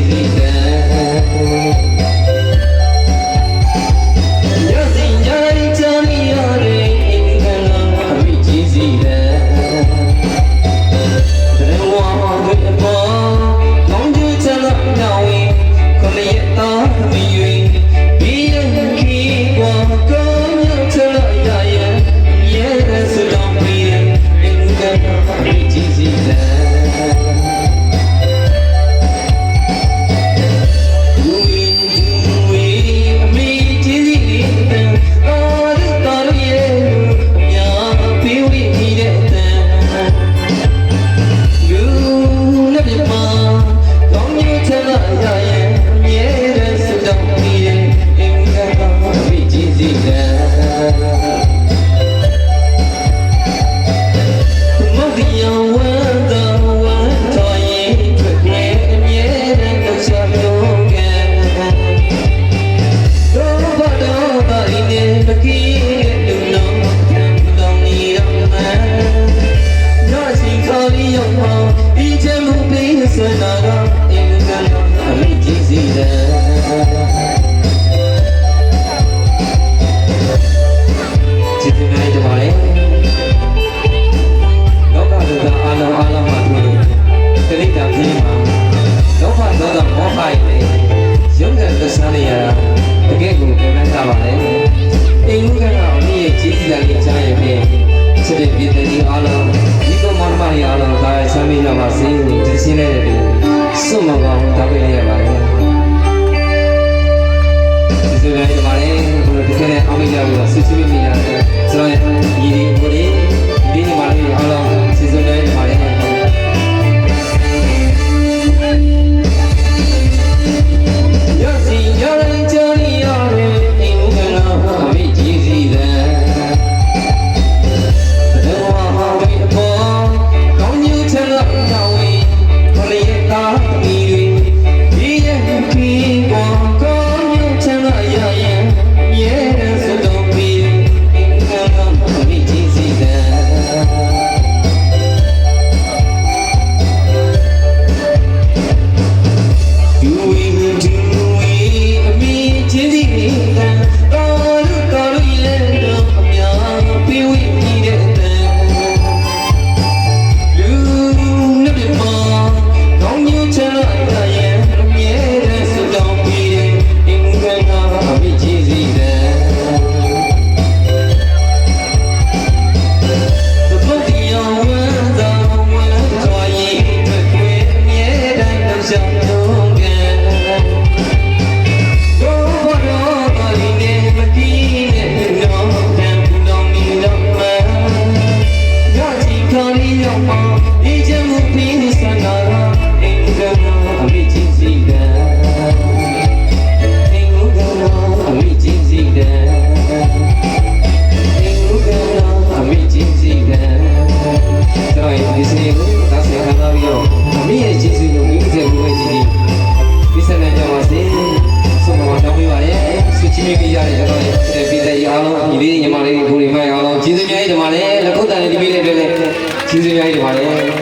بلادي ဒီကောင်မမရအောင်ဒါဆမ်းမိလာပါစေဒီစင်းလေးတွေ စွန့်မပါဘူးတောက်ပေးလိုက်ရပါတယ်ဒီလိုလည်းဒီမှာလည်းဒီကနေ့အောင်မြင်ရပြီးတော့ဆွေးဆွေးမိမိတာဆိုတော့ရည်ရည်ကိုလေး ပေးပြီးရတယ်ကျွန်တော်ရဲ့ပြည်သက်ကြီးအားလုံးဒီလေးညီမလေးကိုယ်တွေမှအားလုံးကျေးဇူးများကြီးတင်ပါတယ်လက်ခုပ်တန်လေးဒီမိလေးတွေလည်းကျေးဇူးများကြီးတင်ပါတယ်